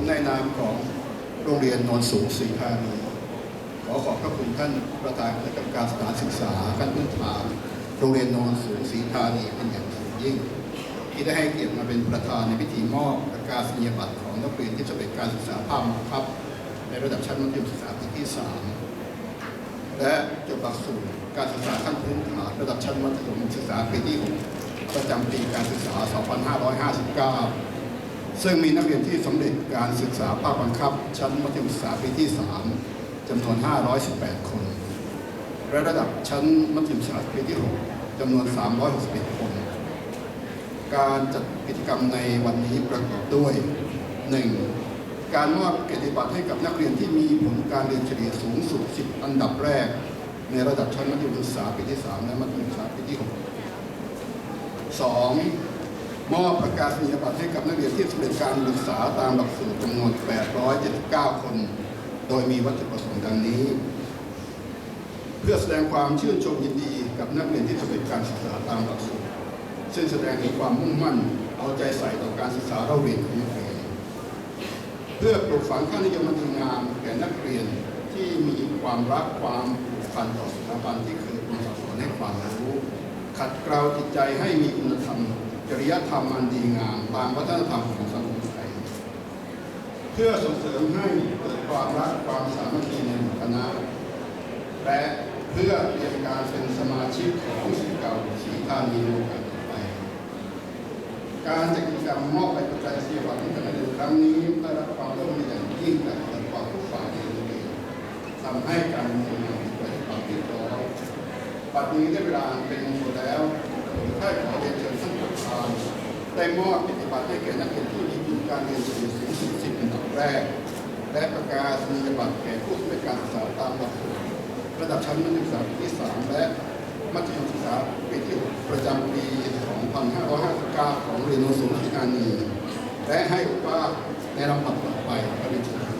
ผมในนามของโรงเรียนโนนสูงศรีธานีขอขอบพระคุณท่านประธานคณะกรรมการสถานศึกษาขั้นพื้นฐานโรงเรียนโนนสูงศรีธานีเป็นอย่างสูงยิ่ง ที่ได้ให้เกียรติมาเป็นประธานในพิธีมอบประกาศนียบัตรของนักเรียนที่สำเร็จการศึกษาภาคบังคับ ในระดับชั้นมัธยมศึกษาปีที่ 3 และจบหลักสูตรการศึกษาขั้นพื้นฐานระดับชั้นมัธยมศึกษาปีที่6ประจำปีการศึกษา 2559 ซึ่งมีนักเรียนที่สำเร็จการศึกษาภาคบังคับ ชั้นมัธยมศึกษาปีที่ 3จำนวน 518 คน และระดับชั้นมัธยมศึกษาปีที่ 6จำนวน 361 คน การจัดกิจกรรมในวันนี้ประกอบด้วย 1. การมอบเกียรติบัตรให้กับนักเรียนที่มีผลการเรียนเฉลี่ยสูงสุด 10 อันดับแรก ในระดับชั้นมัธยมศึกษาปีที่ 3 และมัธยมศึกษาปีที่ 6 2. มอบประกาศนียบัตรให้กับนักเรียนที่สำเร็จการศึกษาตามหลักสูตรจำนวน 879 คน โดยมีวัตถุประสงค์ดังนี้ เพื่อแสดงความชื่นชมยินดีกับนักเรียนที่สำเร็จการศึกษาตามหลักสูตรซึ่งแสดงถึงความมุ่งมั่น เอาใจใส่ต่อการศึกษาเราเรียนของนักเรียนเพื่อปลูกฝังค่านิยมอันดีงามแก่นักเรียนที่มีความรักความผูกพันต่อสถาบันที่เคยเป็นสอนให้ความรู้ขัดเกลาจิตใจให้มีคุณธรรม จริยธรรมอันดีงามตามวัฒนธรรมของสังคมไทยเพื่อส่งเสริมให้เกิดความรักความสามัคคีในหมู่คณะและเพื่อเตรียมการเป็นสมาชิกของศิษย์เก่าศรีธานีในโอกาสต่อไป การจัดกิจกรรมมอบใบประกาศนียบัตรในเรียนครั้งนี้ได้รับความร่วมมืออย่างยิ่งจากตลอดทุกฝ่ายในโรงเรียนทำให้การดำเนินงานเกิดความเรียบร้อยปัจจุบันได้เวลาเป็นมงคลแล้วผมได้ขอเรียนเชิญท่านประธาน ได้มอบกิจบัติให้แก่นักเรียนที่มีผลการเรียนเฉลี่ยสูงสิบเป็นดับแรก และประกาศนียบัตรแก่ผู้สำเร็จการศึกษาตามหลักสูตรระดับชั้นมัธยมศึกษาปีที่3และมัธยมศึกษาปีที่6ประจำปี 2559 ของเรียนโนสูงศรีธานีและให้โอกาในลำดับต่อไปครับเรียนเชิญ